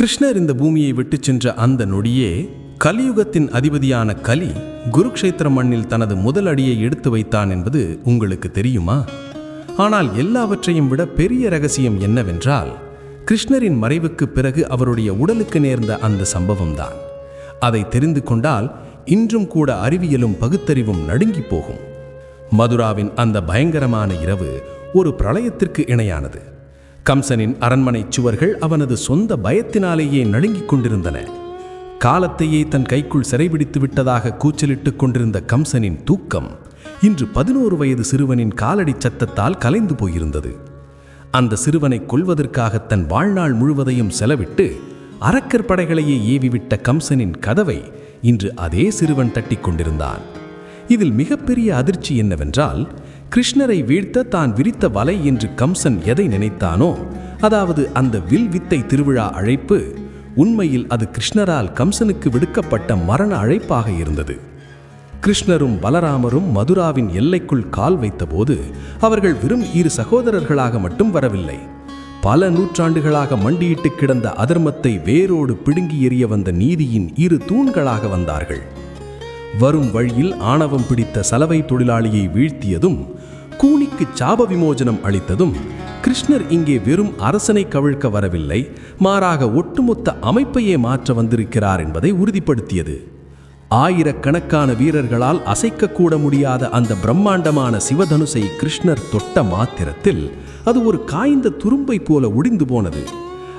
கிருஷ்ணர் இந்த பூமியை விட்டுச் சென்ற அந்த நொடியே கலியுகத்தின் அதிபதியான கலி குருக்ஷேத்திர மண்ணில் தனது முதல் அடியை எடுத்து வைத்தான் என்பது உங்களுக்கு தெரியுமா? ஆனால் எல்லாவற்றையும் விட பெரிய ரகசியம் என்னவென்றால் கிருஷ்ணரின் மறைவுக்கு பிறகு அவருடைய உடலுக்கு நேர்ந்த அந்த சம்பவம்தான். அதை தெரிந்து கொண்டால் இன்றும் கூட அறிவியலும் பகுத்தறிவும் நடுங்கி போகும். மதுராவின் அந்த பயங்கரமான இரவு ஒரு பிரளயத்திற்கு இணையானது. கம்சனின் அரண்மனைச் சுவர்கள் அவனது சொந்த பயத்தினாலேயே நழுங்கிக் கொண்டிருந்தன. காலத்தையே தன் கைக்குள் சிறைபிடித்து விட்டதாக கூச்சலிட்டுக் கொண்டிருந்த கம்சனின் தூக்கம் இன்று பதினோரு வயது சிறுவனின் காலடி சத்தத்தால் கலைந்து போயிருந்தது. அந்த சிறுவனை கொல்வதற்காக தன் வாழ்நாள் முழுவதையும் செலவிட்டு அரக்கர் படைகளையே ஏவிவிட்ட கம்சனின் கதவை இன்று அதே சிறுவன் தட்டிக் கொண்டிருந்தான். இதில் மிகப்பெரிய அதிர்ச்சி என்னவென்றால் கிருஷ்ணரை வீழ்த்த தான் விரித்த வலை என்று கம்சன் எதை நினைத்தானோ அதாவது அந்த வில் வித்தை திருவிழா அழைப்பு உண்மையில் அது கிருஷ்ணரால் கம்சனுக்கு விடுக்கப்பட்ட மரண அழைப்பாக இருந்தது. கிருஷ்ணரும் பலராமரும் மதுராவின் எல்லைக்குள் கால் வைத்தபோது அவர்கள் வெறும் இரு சகோதரர்களாக மட்டும் வரவில்லை. பல நூற்றாண்டுகளாக மண்டியிட்டு கிடந்த அதர்மத்தை வேரோடு பிடுங்கி எறிய வந்த நீதியின் இரு தூண்களாக வந்தார்கள். வரும் வழியில் ஆணவம் பிடித்த சலவை தொழிலாளியை வீழ்த்தியதும் கூனிக்கு சாப விமோசனம் அளித்ததும் கிருஷ்ணர் இங்கே வெறும் அரசனை கவிழ்க்க வரவில்லை மாறாக ஒட்டுமொத்த அமைப்பையே மாற்ற வந்திருக்கிறார் என்பதை உறுதிப்படுத்தியது. ஆயிரக்கணக்கான வீரர்களால் அசைக்கக்கூட முடியாத அந்த பிரம்மாண்டமான சிவதனுசை கிருஷ்ணர் தொட்ட மாத்திரத்தில் அது ஒரு காய்ந்த துரும்பை போல ஒடிந்து போனது.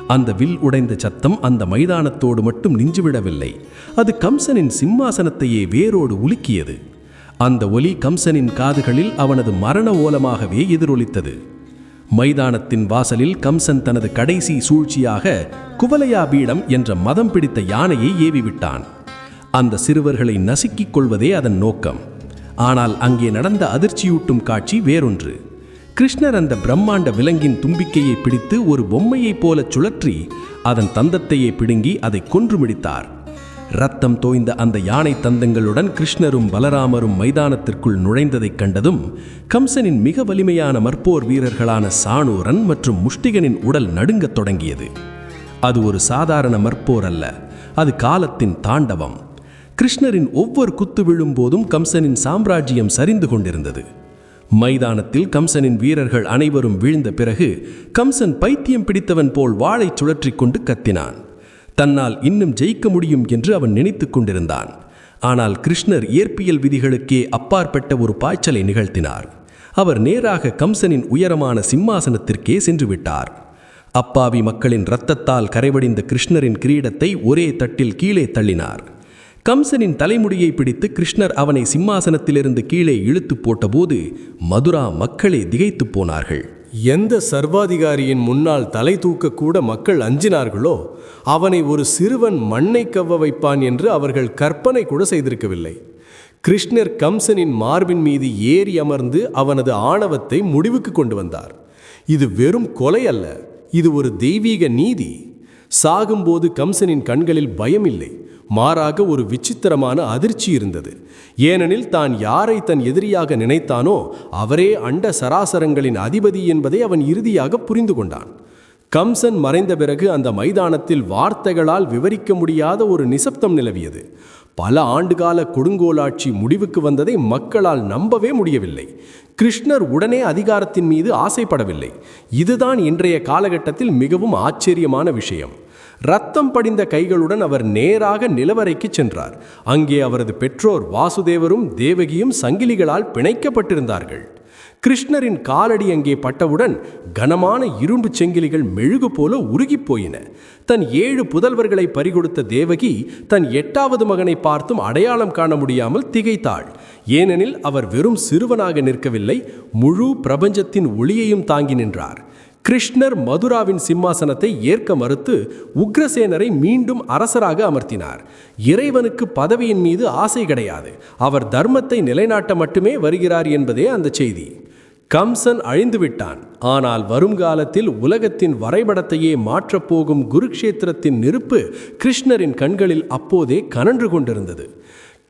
அந்த வில் உடைந்த சத்தம் அந்த மைதானத்தோடு மட்டும் நின்றுவிடவில்லை. அது கம்சனின் சிம்மாசனத்தையே வேரோடு உலுக்கியது. அந்த ஒலி கம்சனின் காதுகளில் அவனது மரண ஓலமாகவே எதிரொலித்தது. மைதானத்தின் வாசலில் கம்சன் தனது கடைசி சூழ்ச்சியாக குவலையா பீடம் என்ற மதம் பிடித்த யானையை ஏவிவிட்டான். அந்த சிறுவர்களை நசுக்கிக் கொள்வதே அதன் நோக்கம். ஆனால் அங்கே நடந்த அதிர்ச்சியூட்டும் காட்சி வேறொன்று. கிருஷ்ணர் அந்த பிரம்மாண்ட விலங்கின் தும்பிக்கையை பிடித்து ஒரு பொம்மையைப் போலச் சுழற்றி அதன் தந்தத்தையே பிடுங்கி அதை கொன்று முடித்தார். ரத்தம் தோய்ந்த அந்த யானை தந்தங்களுடன் கிருஷ்ணரும் பலராமரும் மைதானத்திற்குள் நுழைந்ததைக் கண்டதும் கம்சனின் மிக வலிமையான மற்போர் வீரர்களான சாணூரன் மற்றும் முஷ்டிகனின் உடல் நடுங்கத் தொடங்கியது. அது ஒரு சாதாரண மற்போர் அல்ல அது காலத்தின் தாண்டவம். கிருஷ்ணரின் ஒவ்வொரு குத்து விழும்போதும் கம்சனின் சாம்ராஜ்யம் சரிந்து கொண்டிருந்தது. மைதானத்தில் கம்சனின் வீரர்கள் அனைவரும் வீழ்ந்த பிறகு கம்சன் பைத்தியம் பிடித்தவன் போல் வாளைச் சுழற்றிக் கொண்டு கத்தினான். தன்னால் இன்னும் ஜெயிக்க முடியும் என்று அவன் நினைத்து கொண்டிருந்தான். ஆனால் கிருஷ்ணர் இயற்பியல் விதிகளுக்கே அப்பாற்பட்ட ஒரு பாய்ச்சலை நிகழ்த்தினார். அவர் நேராக கம்சனின் உயரமான சிம்மாசனத்திற்கே சென்று விட்டார். அப்பாவி மக்களின் இரத்தத்தால் கரைவடிந்த கிருஷ்ணரின் கிரீடத்தை ஒரே தட்டில் கீழே தள்ளினார். கம்சனின் தலைமுடியை பிடித்து கிருஷ்ணர் அவனை சிம்மாசனத்திலிருந்து கீழே இழுத்து போட்டபோது மதுரா மக்களே திகைத்துப் போனார்கள். எந்த சர்வாதிகாரியின் முன்னால் தலை தூக்கக்கூட மக்கள் அஞ்சினார்களோ அவனை ஒரு சிறுவன் மண்ணை கவ்வ வைப்பான் என்று அவர்கள் கற்பனை கூட செய்திருக்கவில்லை. கிருஷ்ணர் கம்சனின் மார்பின் மீது ஏறி அமர்ந்து அவனது ஆணவத்தை முடிவுக்கு கொண்டு வந்தார். இது வெறும் கொலை அல்ல இது ஒரு தெய்வீக நீதி. சாகும்போது கம்சனின் கண்களில் பயம் இல்லை மாறாக ஒரு விசித்திரமான அதிர்ச்சி இருந்தது. ஏனெனில் தான் யாரை தன் எதிரியாக நினைத்தானோ அவரே அண்ட சராசரங்களின் அதிபதி என்பதை அவன் இறுதியாக புரிந்து கொண்டான். கம்சன் மறைந்த பிறகு அந்த மைதானத்தில் வார்த்தைகளால் விவரிக்க முடியாத ஒரு நிசப்தம் நிலவியது. பல ஆண்டுகால கொடுங்கோலாட்சி முடிவுக்கு வந்ததை மக்களால் நம்பவே முடியவில்லை. கிருஷ்ணர் உடனே அதிகாரத்தின் மீது ஆசைப்படவில்லை. இதுதான் இன்றைய காலகட்டத்தில் மிகவும் ஆச்சரியமான விஷயம். ரத்தம் படிந்த கைகளுடன் அவர் நேராக நிலவரைக்கு சென்றார். அங்கே அவரது பெற்றோர் வாசுதேவரும் தேவகியும் சங்கிலிகளால் பிணைக்கப்பட்டிருந்தார்கள். கிருஷ்ணரின் காலடி அங்கே பட்டவுடன் கனமான இரும்பு செங்கிலிகள் மெழுகு போல உருகிப் போயின. தன் ஏழு புதல்வர்களை பறிகொடுத்த தேவகி தன் எட்டாவது மகனை பார்த்தும் அடையாளம் காண முடியாமல் திகைத்தாள். ஏனெனில் அவர் வெறும் சிறுவனாக நிற்கவில்லை முழு பிரபஞ்சத்தின் ஒளியையும் தாங்கி நின்றார். கிருஷ்ணர் மதுராவின் சிம்மாசனத்தை ஏற்க மறுத்து உக்ரசேனரை மீண்டும் அரசராக அமர்த்தினார். இறைவனுக்கு பதவியின் மீது ஆசை கிடையாது. அவர் தர்மத்தை நிலைநாட்ட மட்டுமே வருகிறார் என்பதே அந்த செய்தி. கம்சன் அழிந்துவிட்டான். ஆனால் வருங்காலத்தில் உலகத்தின் வரைபடத்தையே மாற்றப் போகும் குருக்ஷேத்திரத்தின் நெருப்பு கிருஷ்ணரின் கண்களில் அப்போதே கனன்று கொண்டிருந்தது.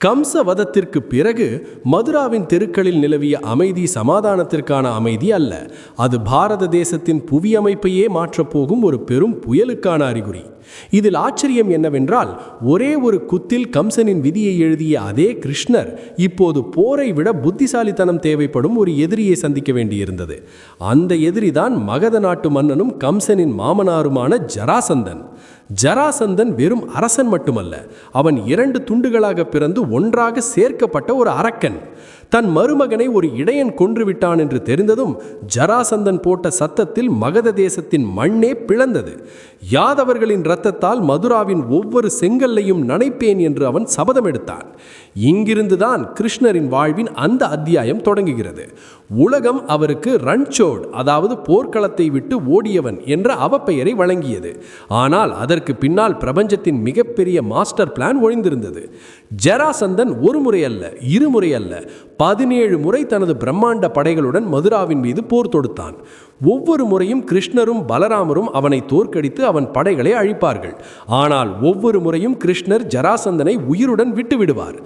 கம்ச வதத்திற்கு பிறகு மதுராவின் தெருக்களில் நிலவிய அமைதி சமாதானத்திற்கான அமைதி அல்ல. அது பாரத தேசத்தின் புவி அமைப்பையே ஒரு பெரும் புயலுக்கான அறிகுறி. இதில் ஆச்சரியம் என்னவென்றால் ஒரே ஒரு குத்தில் கம்சனின் விதியை எழுதிய அதே கிருஷ்ணர் இப்போது போரை விட புத்திசாலித்தனம் தேவைப்படும் ஒரு எதிரியை சந்திக்க வேண்டியிருந்தது. அந்த எதிரிதான் மகத நாட்டு மன்னனும் கம்சனின் மாமனாருமான ஜராசந்தன். ஜராசந்தன் வெறும் அரசன் மட்டுமல்ல அவன் இரண்டு துண்டுகளாக பிறந்து ஒன்றாக சேர்க்கப்பட்ட ஒரு அரக்கன். தன் மருமகனை ஒரு இடையன் கொன்றுவிட்டான் என்று தெரிந்ததும் ஜராசந்தன் போட்ட சத்தத்தில் மகத தேசத்தின் மண்ணே பிளந்தது. யாதவர்களின் இரத்தத்தால் மதுராவின் ஒவ்வொரு செங்கல்லையும் நனைப்பேன் என்று அவன் சபதம் எடுத்தான் இங்கிருந்துதான் கிருஷ்ணரின் வாழ்வின் அந்த அத்தியாயம் தொடங்குகிறது. உலகம் அவருக்கு ரன்சோட் அதாவது போர்க்களத்தை விட்டு ஓடியவன் என்ற அவப்பெயரை வழங்கியது. ஆனால் அதற்கு பின்னால் பிரபஞ்சத்தின் மிகப்பெரிய மாஸ்டர் பிளான் ஒழிந்திருந்தது. ஜராசந்தன் ஒரு முறை அல்ல இருமுறை அல்ல பதினேழு முறை தனது பிரம்மாண்ட படைகளுடன் மதுராவின் மீது போர் தொடுத்தான். ஒவ்வொரு முறையும் கிருஷ்ணரும் பலராமரும் அவனை தோற்கடித்து அவன் படைகளை அழிப்பார்கள். ஆனால் ஒவ்வொரு முறையும் கிருஷ்ணர் ஜராசந்தனை உயிருடன் விட்டுவிடுவார்.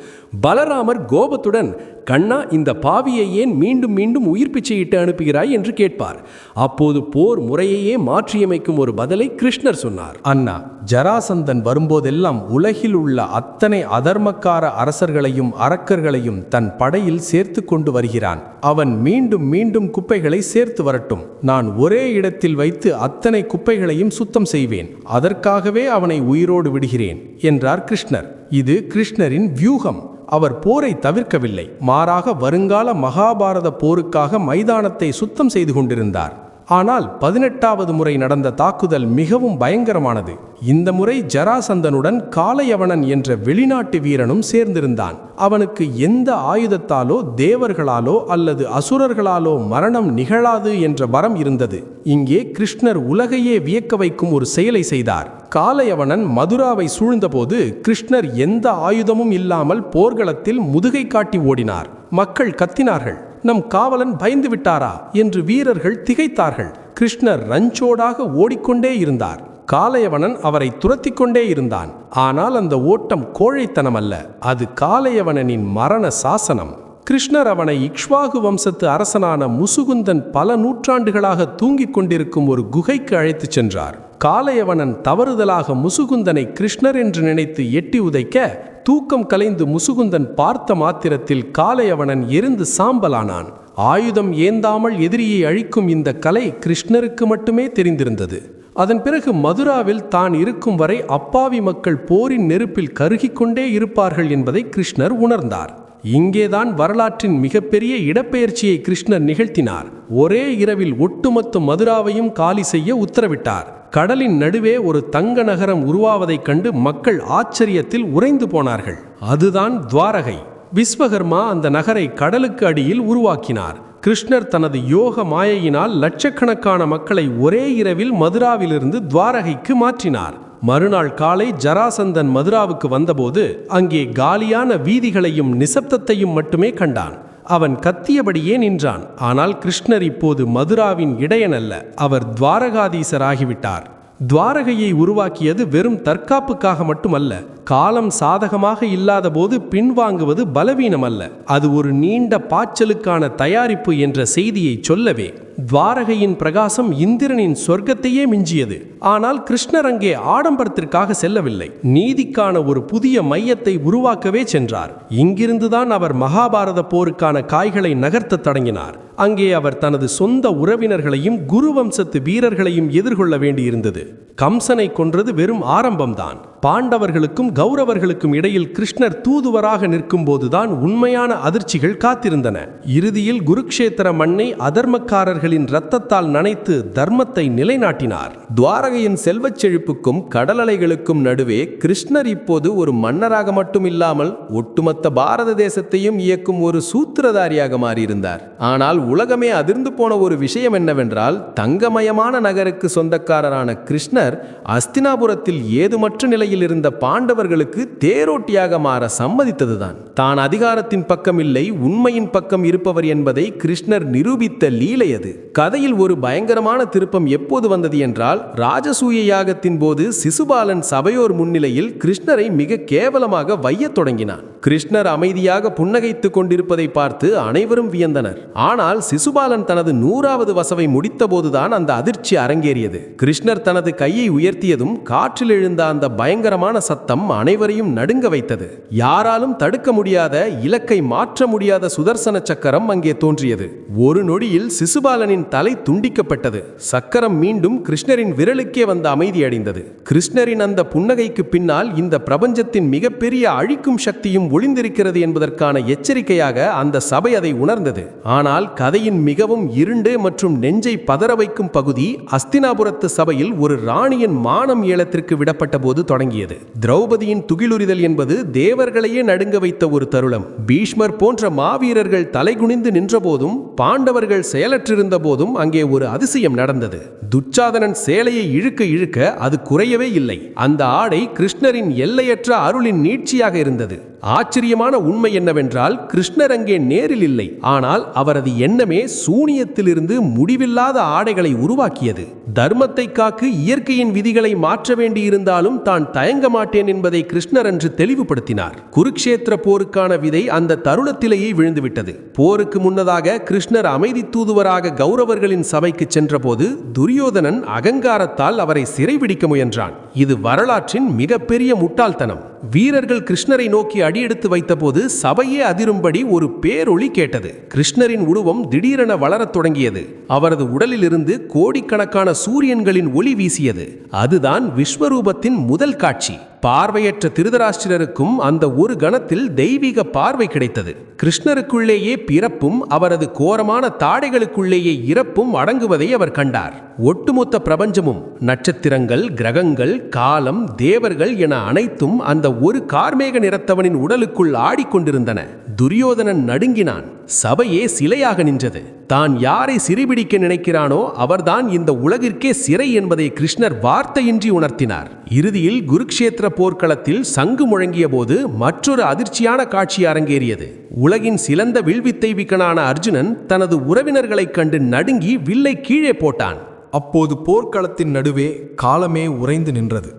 பலராமர் கோபத்துடன் கண்ணா இந்த பாவியை ஏன் மீண்டும் மீண்டும் உயிர் பிச்சையிட்டு அனுப்புகிறாய்? என்று கேட்பார். அப்போது போர் முறையையே மாற்றியமைக்கும் ஒரு பதிலை கிருஷ்ணர் சொன்னார். அண்ணா ஜராசந்தன் வரும்போதெல்லாம் உலகில் உள்ள அத்தனை அதர்மக்கார அரசர்களையும் அரக்கர்களையும் தன் படையில் சேர்த்து கொண்டு வருகிறான். அவன் மீண்டும் மீண்டும் குப்பைகளை சேர்த்து வரட்டும். நான் ஒரே இடத்தில் வைத்து அத்தனை குப்பைகளையும் சுத்தம் செய்வேன். அதற்காகவே அவனை உயிரோடு விடுகிறேன் என்றார் கிருஷ்ணர். இது கிருஷ்ணரின் வியூகம். அவர் போரை தவிர்க்கவில்லை. மாறாக வருங்கால மகாபாரத போருக்காக மைதானத்தை சுத்தம் செய்து கொண்டிருந்தார். ஆனால் பதினெட்டாவது முறை நடந்த தாக்குதல் மிகவும் பயங்கரமானது. இந்த முறை ஜராசந்தனுடன் காளையவனன் என்ற வெளிநாட்டு வீரனும் சேர்ந்திருந்தான். அவனுக்கு எந்த ஆயுதத்தாலோ தேவர்களாலோ அல்லது அசுரர்களாலோ மரணம் நிகழாது என்ற வரம் இருந்தது. இங்கே கிருஷ்ணர் உலகையே வியக்க வைக்கும் ஒரு செயலை செய்தார். காளையவனன் மதுராவை சூழ்ந்தபோது கிருஷ்ணர் எந்த ஆயுதமும் இல்லாமல் போர்க்களத்தில் முதுகை காட்டி ஓடினார். மக்கள் கத்தினார்கள். நம் காவலன் பயந்து விட்டாரா என்று வீரர்கள் திகைத்தார்கள். கிருஷ்ணர் ரஞ்சோடாக ஓடிக்கொண்டே இருந்தார். காளையவனன் அவரை துரத்தி கொண்டே இருந்தான். ஆனால் அந்த ஓட்டம் கோழைத்தனம் அல்ல அது காளையவனனின் மரண சாசனம். கிருஷ்ணர் அவனை இக்ஷ்வாகு வம்சத்து அரசனான முசுகுந்தன் பல நூற்றாண்டுகளாக தூங்கிக் கொண்டிருக்கும் ஒரு குகைக்கு அழைத்துச் சென்றார். காளையவனன் தவறுதலாக முசுகுந்தனை கிருஷ்ணர் என்று நினைத்து எட்டி உதைக்க தூக்கம் கலைந்து முசுகுந்தன் பார்த்த மாத்திரத்தில் காளையவனன் எரிந்து சாம்பலானான். ஆயுதம் ஏந்தாமல் எதிரியை அழிக்கும் இந்த கலை கிருஷ்ணருக்கு மட்டுமே தெரிந்திருந்தது. அதன் பிறகு மதுராவில் தான் இருக்கும் வரை அப்பாவி மக்கள் போரின் நெருப்பில் கருகிக்கொண்டே இருப்பார்கள் என்பதை கிருஷ்ணர் உணர்ந்தார். இங்கேதான் வரலாற்றின் மிகப்பெரிய இடப்பெயர்ச்சியை கிருஷ்ணர் நிகழ்த்தினார். ஒரே இரவில் ஒட்டுமொத்த மதுராவையும் காலி செய்ய உத்தரவிட்டார். கடலின் நடுவே ஒரு தங்க நகரம் உருவாவதைக் கண்டு மக்கள் ஆச்சரியத்தில் உறைந்து போனார்கள். அதுதான் துவாரகை. விஸ்வகர்மா அந்த நகரை கடலுக்கு அடியில் உருவாக்கினார். கிருஷ்ணர் தனது யோக மாயையினால் லட்சக்கணக்கான மக்களை ஒரே இரவில் மதுராவிலிருந்து துவாரகைக்கு மாற்றினார். மறுநாள் காலை ஜராசந்தன் மதுராவுக்கு வந்தபோது அங்கே காலியான வீதிகளையும் நிசப்தத்தையும் மட்டுமே கண்டான். அவன் கத்தியபடியே நின்றான். ஆனால் கிருஷ்ணர் இப்போது மதுராவின் இடையனல்ல. அவர் துவாரகாதீசராகிவிட்டார். துவாரகையை உருவாக்கியது வெறும் தற்காப்புக்காக மட்டுமல்ல. காலம் சாதகமாக இல்லாத போது பின்வாங்குவது பலவீனம் அல்ல அது ஒரு நீண்ட பாய்ச்சலுக்கான தயாரிப்பு என்ற செய்தியை சொல்லவே துவாரகையின் பிரகாசம் இந்திரனின் சொர்க்கத்தையே மிஞ்சியது. ஆனால் கிருஷ்ணர் அங்கே ஆடம்பரத்திற்காக செல்லவில்லை. நீதிக்கான ஒரு புதிய மையத்தை உருவாக்கவே சென்றார். இங்கிருந்துதான் அவர் மகாபாரத போருக்கான காய்களை நகர்த்த தொடங்கினார். அங்கே அவர் தனது சொந்த உறவினர்களையும் குரு வம்சத்து வீரர்களையும் எதிர்கொள்ள வேண்டியிருந்தது. கம்சனை கொன்றது வெறும் ஆரம்பம்தான். பாண்டவர்களுக்கும் கௌரவர்களுக்கும் இடையில் கிருஷ்ணர் தூதுவராக நிற்கும்போதுதான் உண்மையான அதிர்ச்சிகள் காத்திருந்தன. இறுதியில் குருக்ஷேத்திர மண்ணை அதர்மக்காரர்களின் இரத்தத்தால் நனைத்து தர்மத்தை நிலைநாட்டினார். துவாரகையின் செல்வச் செழிப்புக்கும் கடலலைகளுக்கும் நடுவே கிருஷ்ணர் இப்போது ஒரு மன்னராக மட்டும் இல்லாமல் ஒட்டுமொத்த பாரத தேசத்தையும் இயக்கும் ஒரு சூத்திரதாரியாக மாறியிருந்தார். ஆனால் உலகமே அதிர்ந்து போன ஒரு விஷயம் என்னவென்றால் தங்கமயமான நகருக்கு சொந்தக்காரரான கிருஷ்ணர் அஸ்தினாபுரத்தில் ஏதுமற்ற நிலையில் இருந்த பாண்டவர்களுக்கு தேரோட்டியாக மாற சம்மதித்ததுதான். தான் அதிகாரத்தின் பக்கம் இல்லை உண்மையின் பக்கம் இருப்பவர் என்பதை கிருஷ்ணர் நிரூபித்த லீலை அது. கதையில் ஒரு பயங்கரமான திருப்பம் எப்போது வந்தது என்றால் ராஜசூய யாகத்தின் போது சிசுபாலன் சபையோர் முன்னிலையில் கிருஷ்ணரை மிக கேவலமாக வையத் தொடங்கினான். கிருஷ்ணர் அமைதியாக புன்னகைத்துக் கொண்டிருப்பதை பார்த்து அனைவரும் வியந்தனர். ஆனால் சிசுபாலன் தனது நூறாவது வசவை முடித்தபோதுதான் அந்த அதிர்ச்சி அரங்கேறியது. கிருஷ்ணர் தனது கையை உயர்த்தியதும் காற்றில் எழுந்த அந்த பயங்கர பயங்கரமான சத்தம் அனைவரையும் நடுங்க வைத்தது. யாராலும் தடுக்க முடியாத இலக்கை மாற்ற முடியாத சுதர்சன சக்கரம் அங்கே தோன்றியது. ஒரு நொடியில் சிசுபாலனின் தலை துண்டிக்கப்பட்டது. சக்கரம் மீண்டும் கிருஷ்ணரின் விரலுக்கே வந்து அமைதியடைந்தது கிருஷ்ணரின் அந்த புன்னகைக்கு பின்னால் இந்த பிரபஞ்சத்தின் மிகப்பெரிய அழிக்கும் சக்தியும் ஒளிந்திருக்கிறது என்பதற்கான எச்சரிக்கையாக அந்த சபை அதை உணர்ந்தது. ஆனால் கதையின் மிகவும் இருண்டு மற்றும் நெஞ்சை பதற வைக்கும் பகுதி அஸ்தினாபுரத்து சபையில் ஒரு ராணியின் மானம் ஏலத்திற்கு விடப்பட்ட போது தொடங்கியது திரௌபதியின் துகிலுரிதல் என்பது தேவர்களையே நடுங்க வைத்த ஒரு தருளம். பீஷ்மர் போன்ற மாவீரர்கள் தலைகுனிந்து நின்றபோதும் பாண்டவர்கள் செயலற்றிருந்த போதும் அங்கே ஒரு அதிசயம் நடந்தது. துச்சாதனன் சேலையை இழுக்க இழுக்க அது குறையவே இல்லை. அந்த ஆடை கிருஷ்ணரின் எல்லையற்ற அருளின் நீட்சியாக இருந்தது. ஆச்சரியமான உண்மை என்னவென்றால் கிருஷ்ணர் அங்கே நேரில் இல்லை. ஆனால் அவரது எண்ணமே சூனியத்திலிருந்து முடிவில்லாத ஆடைகளை உருவாக்கியது. தர்மத்தை காக்கு இயற்கையின் விதிகளை மாற்ற வேண்டியிருந்தாலும் தான் தயங்க மாட்டேன் என்பதை கிருஷ்ணர் அன்று தெளிவுபடுத்தினார். குருக்ஷேத்திர போருக்கான விதை அந்த தருணத்திலேயே விழுந்துவிட்டது. போருக்கு முன்னதாக கிருஷ்ணர் அமைதி தூதுவராக கௌரவர்களின் சபைக்கு சென்றபோது துரியோதனன் அகங்காரத்தால் அவரை சிறைபிடிக்க முயன்றான். இது வரலாற்றின் மிகப்பெரிய முட்டாள்தனம். வீரர்கள் கிருஷ்ணரை நோக்கி அடியெடுத்து வைத்தபோது சபையே அதிரும்படி ஒரு பேரொளி கேட்டது. கிருஷ்ணரின் உருவம் திடீரென வளரத் தொடங்கியது. அவரது உடலிலிருந்து கோடிக்கணக்கான சூரியன்களின் ஒளி வீசியது. அதுதான் விஸ்வரூபத்தின் முதல் காட்சி. பார்வையற்ற திருதராஷ்டிரருக்கும் அந்த ஒரு கணத்தில் தெய்வீக பார்வை கிடைத்தது. கிருஷ்ணருக்குள்ளேயே பிறப்பும் அவரது கோரமான தாடைகளுக்குள்ளேயே இறப்பும் அடங்குவதை அவர் கண்டார். ஒட்டுமொத்த பிரபஞ்சமும் நட்சத்திரங்கள் கிரகங்கள் காலம் தேவர்கள் என அனைத்தும் அந்த ஒரு கார்மேக நிறத்தவனின் உடலுக்குள் ஆடிக்கொண்டிருந்தன துரியோதனன் நடுங்கினான். சபையே சிலையாக நின்றது. தான் யாரை சிறைபிடிக்க நினைக்கிறானோ அவர்தான் இந்த உலகிற்கே சிறை என்பதை கிருஷ்ணர் வார்த்தையின்றி உணர்த்தினார். இறுதியில் குருக்ஷேத்திர போர்க்களத்தில் சங்கு முழங்கிய போது மற்றொரு அதிர்ச்சியான காட்சி அரங்கேறியது. உலகின் சிலந்த வில்வித்தை வீக்கனான அர்ஜுனன் தனது உறவினர்களைக் கண்டு நடுங்கி வில்லை கீழே போட்டான். அப்போது போர்க்களத்தின் நடுவே காலமே உறைந்து நின்றது.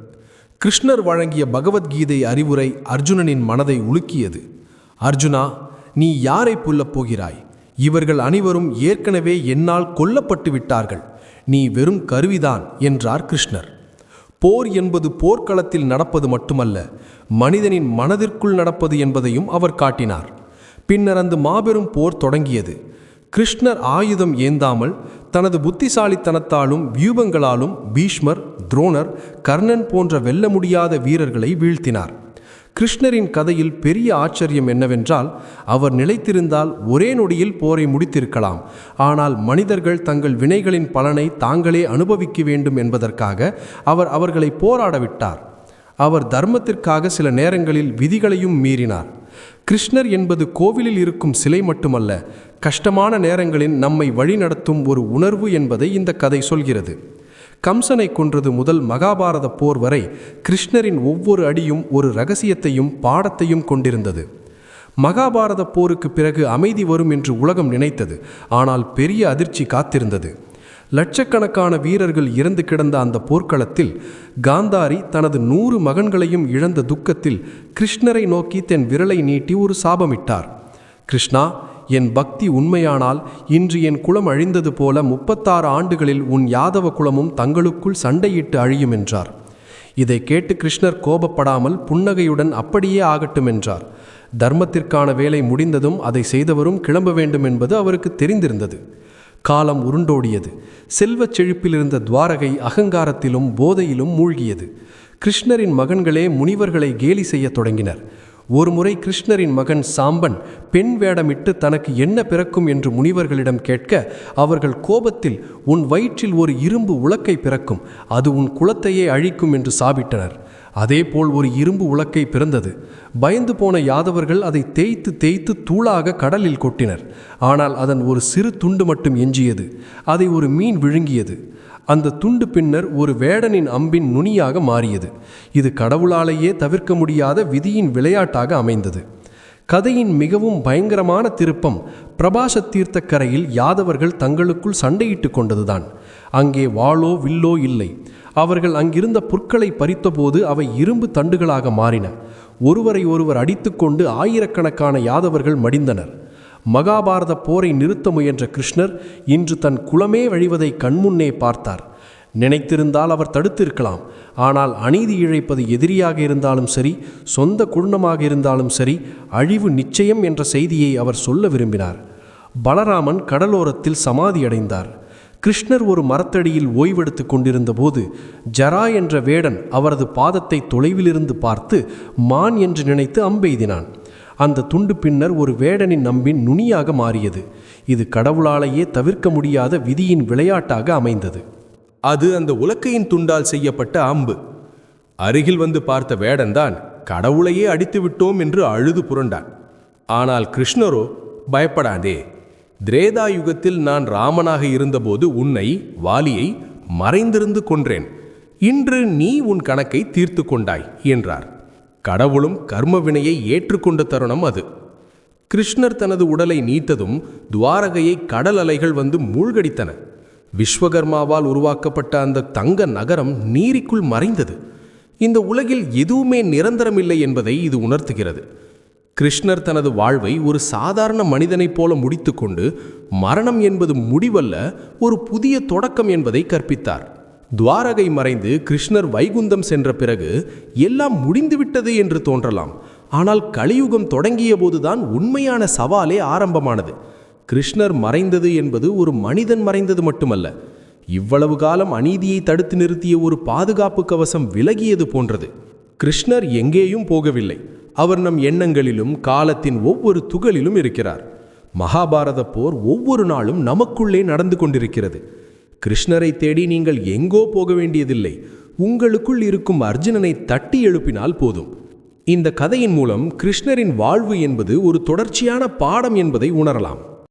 கிருஷ்ணர் வழங்கிய பகவத்கீதை அறிவுரை அர்ஜுனனின் மனதை உலுக்கியது. அர்ஜுனா நீ யாரை புல்லப் போகிறாய்? இவர்கள் அனைவரும் ஏற்கனவே என்னால் கொல்லப்பட்டு விட்டார்கள். நீ வெறும் கருவிதான் என்றார் கிருஷ்ணர். போர் என்பது போர்க்களத்தில் நடப்பது மட்டுமல்ல மனிதனின் மனதிற்குள் நடப்பது என்பதையும் அவர் காட்டினார். பின்னர் அந்த மாபெரும் போர் தொடங்கியது. கிருஷ்ணர் ஆயுதம் ஏந்தாமல் தனது புத்திசாலித்தனத்தாலும் வியூபங்களாலும் பீஷ்மர் துரோணர் கர்ணன் போன்ற வெல்ல முடியாத வீரர்களை வீழ்த்தினார். கிருஷ்ணரின் கதையில் பெரிய ஆச்சரியம் என்னவென்றால் அவர் நிலைத்திருந்தால் ஒரே நொடியில் போரை முடித்திருக்கலாம். ஆனால் மனிதர்கள் தங்கள் வினைகளின் பலனை தாங்களே அனுபவிக்க வேண்டும் என்பதற்காக அவர் அவர்களை போராடவிட்டார். அவர் தர்மத்திற்காக சில நேரங்களில் விதிகளையும் மீறினார். கிருஷ்ணர் என்பது கோவிலில் இருக்கும் சிலை மட்டுமல்ல கஷ்டமான நேரங்களில் நம்மை வழிநடத்தும் ஒரு உணர்வு என்பதை இந்த கதை சொல்கிறது. கம்சனை கொன்றது முதல் மகாபாரத போர் வரை கிருஷ்ணரின் ஒவ்வொரு அடியும் ஒரு ரகசியத்தையும் பாடத்தையும் கொண்டிருந்தது. மகாபாரத போருக்கு பிறகு அமைதி வரும் என்று உலகம் நினைத்தது. ஆனால் பெரிய அதிர்ச்சி காத்திருந்தது. லட்சக்கணக்கான வீரர்கள் இறந்து கிடந்த அந்த போர்க்களத்தில் காந்தாரி தனது நூறு மகன்களையும் இழந்த துக்கத்தில் கிருஷ்ணரை நோக்கி தன் விரலை நீட்டி ஒரு சாபமிட்டார். கிருஷ்ணா என் பக்தி உண்மையானால் இன்று என் குலம் அழிந்தது போல முப்பத்தாறு ஆண்டுகளில் உன் யாதவ குலமும் தங்களுக்குள் சண்டையிட்டு அழியும் என்றார். இதை கேட்டு கிருஷ்ணர் கோபப்படாமல் புன்னகையுடன் அப்படியே ஆகட்டும் என்றார். தர்மத்திற்கான வேலை முடிந்ததும் அதை செய்தவரும் கிளம்ப வேண்டும் என்பது அவருக்கு தெரிந்திருந்தது. காலம் உருண்டோடியது. செல்வச் செழிப்பிலிருந்த துவாரகை அகங்காரத்திலும் போதையிலும் மூழ்கியது. கிருஷ்ணரின் மகன்களே முனிவர்களை கேலி செய்யத் தொடங்கினர். ஒருமுறை கிருஷ்ணரின் மகன் சாம்பன் பெண் வேடமிட்டு தனக்கு என்ன பிறக்கும் என்று முனிவர்களிடம் கேட்க அவர்கள் கோபத்தில் உன் வயிற்றில் ஒரு இரும்பு உலக்கை பிறக்கும் அது உன் குலத்தையே அழிக்கும் என்று சாபிட்டனர். அதேபோல் ஒரு இரும்பு உலக்கை பிறந்தது. பயந்து போன யாதவர்கள் அதை தேய்த்து தேய்த்து தூளாக கடலில் கொட்டினர். ஆனால் அதன் ஒரு சிறு துண்டு மட்டும் எஞ்சியது. அதை ஒரு மீன் விழுங்கியது. அந்த துண்டு பின்னர் ஒரு வேடனின் அம்பின் நுனியாக மாறியது. இது கடவுளாலேயே தவிர்க்க முடியாத விதியின் விளையாட்டாக அமைந்தது. கதையின் மிகவும் பயங்கரமான திருப்பம் பிரபாச தீர்த்தக்கரையில் யாதவர்கள் தங்களுக்குள் சண்டையிட்டு கொண்டதுதான். அங்கே வாளோ வில்லோ இல்லை. அவர்கள் அங்கிருந்த புற்களை பறித்தபோது அவை இரும்பு தண்டுகளாக மாறின. ஒருவரை ஒருவர் அடித்துக்கொண்டு ஆயிரக்கணக்கான யாதவர்கள் மடிந்தனர். மகாபாரத போரை நிறுத்த முயன்ற கிருஷ்ணர் இன்று தன் குலமே வழிவதை கண்முன்னே பார்த்தார். நினைத்திருந்தால் அவர் தடுத்திருக்கலாம். ஆனால் அநீதி இழைப்பது எதிரியாக இருந்தாலும் சரி சொந்த குடும்பமாக இருந்தாலும் சரி அழிவு நிச்சயம் என்ற செய்தியை அவர் சொல்ல விரும்பினார். பலராமன் கடலோரத்தில் சமாதியடைந்தார் கிருஷ்ணர் ஒரு மரத்தடியில் ஓய்வெடுத்து கொண்டிருந்த போது ஜரா என்ற வேடன் அவரது பாதத்தை தொலைவிலிருந்து பார்த்து மான் என்று நினைத்து அம்பெய்தினான். அந்த துண்டு பின்னர் ஒரு வேடனின் நம்பின் நுனியாக மாறியது. இது கடவுளாலேயே தவிர்க்க முடியாத விதியின் விளையாட்டாக அமைந்தது. அது அந்த உலக்கையின் துண்டால் செய்யப்பட்ட அம்பு. அருகில் வந்து பார்த்த வேடன்தான் கடவுளையே அடித்து விட்டோம் என்று அழுது புரண்டான். ஆனால் கிருஷ்ணரோ பயப்படாதே. திரேதா யுகத்தில் நான் ராமனாக இருந்தபோது உன்னை வாலியை மறைந்திருந்து கொன்றேன். இன்று நீ உன் கணக்கை தீர்த்து கொண்டாய் என்றார். கடவுளும் கர்ம வினையை ஏற்றுக்கொண்ட தருணம் அது. கிருஷ்ணர் தனது உடலை நீத்ததும் துவாரகையை கடல் அலைகள் வந்து மூழ்கடித்தன. விஸ்வகர்மாவால் உருவாக்கப்பட்ட அந்த தங்க நகரம் நீரிக்குள் மறைந்தது. இந்த உலகில் எதுவுமே நிரந்தரமில்லை என்பதை இது உணர்த்துகிறது. கிருஷ்ணர் தனது வாழ்வை ஒரு சாதாரண மனிதனைப் போல முடித்துக்கொண்டு மரணம் என்பது முடிவல்ல ஒரு புதிய தொடக்கம் என்பதை கற்பித்தார். துவாரகை மறைந்து கிருஷ்ணர் வைகுந்தம் சென்ற பிறகு எல்லாம் முடிந்துவிட்டது என்று தோன்றலாம். ஆனால் கலியுகம் தொடங்கிய போதுதான் உண்மையான சவாலே ஆரம்பமானது. கிருஷ்ணர் மறைந்தது என்பது ஒரு மனிதன் மறைந்தது மட்டுமல்ல. இவ்வளவு காலம் அநீதியை தடுத்து நிறுத்திய ஒரு பாதுகாப்பு கவசம் விலகியது போன்றது. கிருஷ்ணர் எங்கேயும் போகவில்லை. அவர் நம் எண்ணங்களிலும் காலத்தின் ஒவ்வொரு துகளிலும் இருக்கிறார். மகாபாரத போர் ஒவ்வொரு நாளும் நமக்குள்ளே நடந்து கொண்டிருக்கிறது. கிருஷ்ணரை தேடி நீங்கள் எங்கோ போக வேண்டியதில்லை. உங்களுக்குள் இருக்கும் அர்ஜுனனை தட்டி எழுப்பினால் போதும். இந்த கதையின் மூலம் கிருஷ்ணரின் வாழ்வு என்பது ஒரு தொடர்ச்சியான பாடம் என்பதை உணரலாம்.